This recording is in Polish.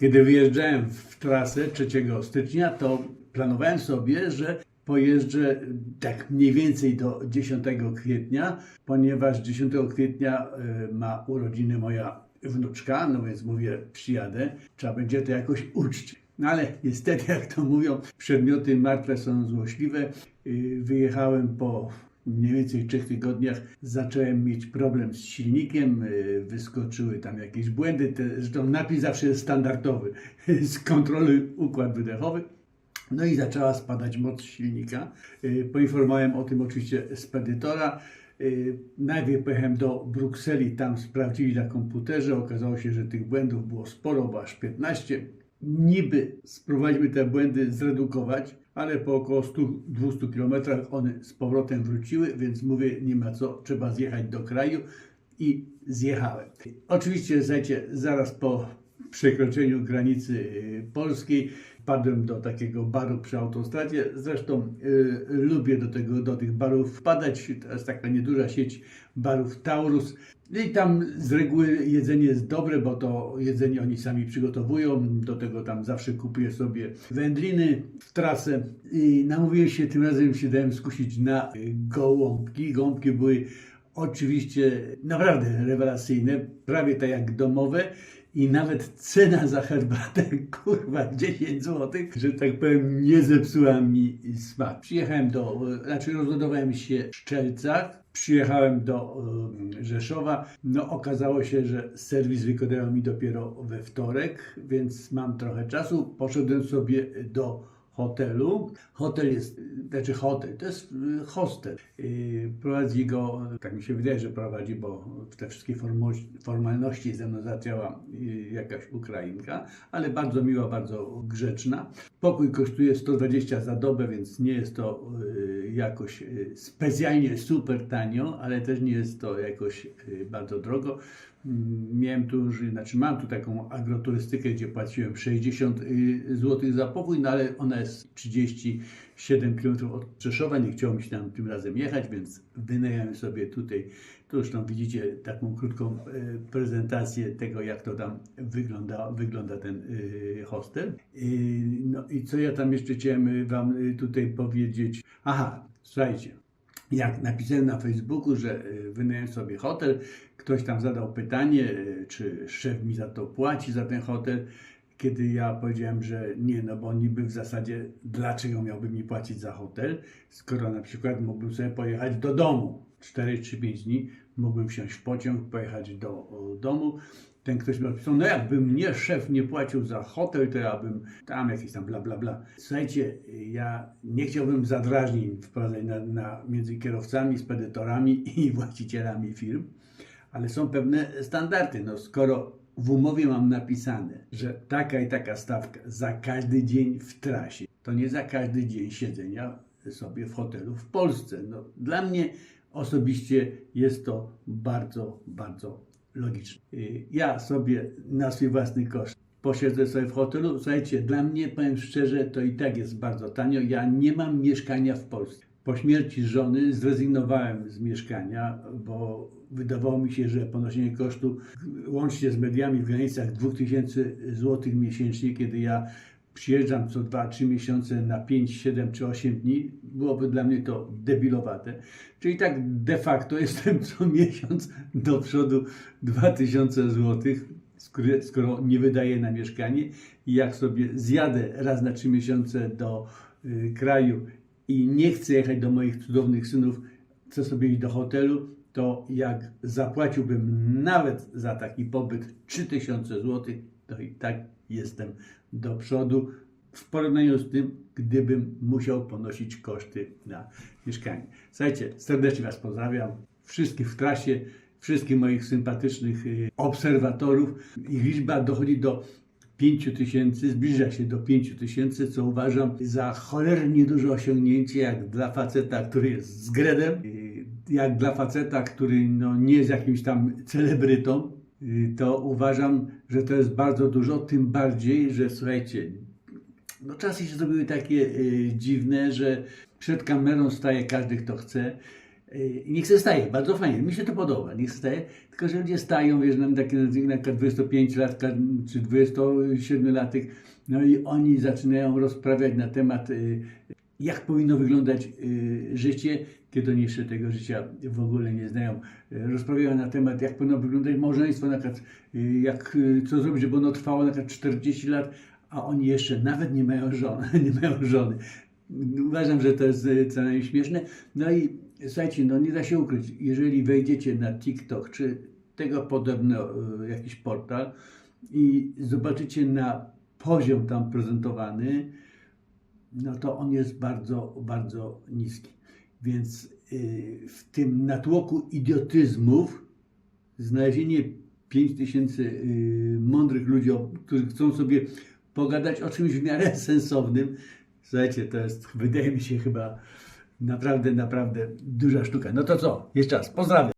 Kiedy wyjeżdżałem w trasę 3 stycznia, to planowałem sobie, że pojeżdżę tak mniej więcej do 10 kwietnia, ponieważ 10 kwietnia y, ma urodziny moja wnuczka, no więc mówię, przyjadę, trzeba będzie to jakoś uczcić. No ale niestety, jak to mówią, przedmioty martwe są złośliwe. Y, Wyjechałem po mniej więcej trzech tygodniach zacząłem mieć problem z silnikiem, y, wyskoczyły tam jakieś błędy, zresztą napis zawsze jest standardowy, z kontroli układ wydechowy. No i zaczęła spadać moc silnika. Y, Poinformowałem o tym oczywiście spedytora. Y, Najpierw pojechałem do Brukseli, tam sprawdzili na komputerze. Okazało się, że tych błędów było sporo, bo aż 15. Niby spróbowaliśmy te błędy zredukować, ale po około 100-200 km one z powrotem wróciły, więc mówię, nie ma co, trzeba zjechać do kraju i zjechałem. Oczywiście, słuchajcie, zaraz po przekroczeniu granicy y, polskiej wpadłem do takiego baru przy autostradzie. Zresztą y, lubię do, tego, do tych barów wpadać. To jest taka nieduża sieć barów Taurus. I tam z reguły jedzenie jest dobre, bo to jedzenie oni sami przygotowują. Do tego tam zawsze kupuję sobie wędliny w trasę. I namówiłem się, tym razem się dałem skusić na gołąbki. Gołąbki były oczywiście naprawdę rewelacyjne, prawie tak jak domowe. I nawet cena za herbatę, kurwa, 10 zł, że tak powiem, nie zepsuła mi smak. Przyjechałem do, znaczy rozładowałem się w Szczelcach, przyjechałem do Rzeszowa. No okazało się, że serwis wykonał mi dopiero we wtorek, więc mam trochę czasu. Poszedłem sobie do hotelu. Hotel jest, znaczy hotel, to jest y, hostel. Y, Prowadzi go, tak mi się wydaje, że prowadzi, bo w te wszystkie formalności ze mną załatwiała y, jakaś Ukrainka, ale bardzo miła, bardzo grzeczna. Pokój kosztuje 120 za dobę, więc nie jest to jakoś specjalnie super tanio, ale też nie jest to jakoś bardzo drogo. Miałem tu znaczy mam tu taką agroturystykę, gdzie płaciłem 60 zł za pokój, no ale ona jest 37 km od Rzeszowa, nie chciało mi się tam tym razem jechać, więc wynająłem sobie tutaj, tu już tam widzicie taką krótką e, prezentację tego, jak to tam wygląda, wygląda ten e, hostel. No i co ja tam jeszcze chciałem Wam tutaj powiedzieć? Aha, słuchajcie, jak napisałem na Facebooku, że y, wynająłem sobie hotel, ktoś tam zadał pytanie, y, czy szef mi za to płaci, za ten hotel, kiedy ja powiedziałem, że nie, no bo niby w zasadzie dlaczego miałby mi płacić za hotel, skoro na przykład mógłbym sobie pojechać do domu 4 czy 5 dni, mógłbym wsiąść w pociąg, pojechać do o, domu. Ten ktoś mi odpisał, no jakby mnie szef nie płacił za hotel, to ja bym tam jakieś tam bla bla bla. Słuchajcie, ja nie chciałbym zadrażnień wprowadzać na, na, między kierowcami, spedytorami i właścicielami firm, ale są pewne standardy. No, skoro w umowie mam napisane, że taka i taka stawka za każdy dzień w trasie, to nie za każdy dzień siedzenia sobie w hotelu w Polsce. No, dla mnie osobiście jest to bardzo, bardzo logiczne. Y, Ja sobie na swój własny koszt posiedzę sobie w hotelu. Słuchajcie, dla mnie, powiem szczerze, to i tak jest bardzo tanio. Ja nie mam mieszkania w Polsce. Po śmierci żony zrezygnowałem z mieszkania, bo wydawało mi się, że ponoszenie kosztu łącznie z mediami w granicach 2000 zł miesięcznie, kiedy ja przyjeżdżam co 2-3 miesiące na 5, 7 czy 8 dni, byłoby dla mnie to debilowate. Czyli tak de facto jestem co miesiąc do przodu 2000 zł, skoro- nie wydaję na mieszkanie jak sobie zjadę raz na 3 miesiące do y, kraju i nie chcę jechać do moich cudownych synów, chcę sobie iść do hotelu, to jak zapłaciłbym nawet za taki pobyt 3000 zł, to i tak jestem do przodu w porównaniu z tym, gdybym musiał ponosić koszty na mieszkanie. Słuchajcie, serdecznie Was pozdrawiam, wszystkich w trasie, wszystkich moich sympatycznych y, obserwatorów. Ich liczba dochodzi do 5 tysięcy, zbliża się do 5 tysięcy, co uważam za cholernie duże osiągnięcie, jak dla faceta, który jest z gredem, y, jak dla faceta, który no, nie jest jakimś tam celebrytą, to uważam, że to jest bardzo dużo, tym bardziej, że słuchajcie, no czasy się zrobiły takie y, dziwne, że przed kamerą staje każdy, kto chce. Y, Niech se staje, bardzo fajnie, mi się to podoba, niech staje, tylko że ludzie stają, wiesz, na takie na przykład 25 lat czy 27 latek, no i oni zaczynają rozprawiać na temat, y, jak powinno wyglądać y, życie, kiedy oni jeszcze tego życia w ogóle nie znają. Y, Rozprawiają na temat, jak powinno wyglądać małżeństwo, na przykład, y, jak, co zrobić, żeby ono trwało na przykład 40 lat, a oni jeszcze nawet nie mają żony, nie mają żony. Uważam, że to jest co najmniej śmieszne. No i słuchajcie, no nie da się ukryć, jeżeli wejdziecie na TikTok czy tego podobny e, jakiś portal i zobaczycie na poziom tam prezentowany, no to on jest bardzo, bardzo niski. Więc y, w tym natłoku idiotyzmów znalezienie 5 tysięcy y, mądrych ludzi, którzy chcą sobie pogadać o czymś w miarę sensownym, słuchajcie, to jest, wydaje mi się, chyba naprawdę, naprawdę duża sztuka. No to co? Jeszcze raz, pozdrawiam.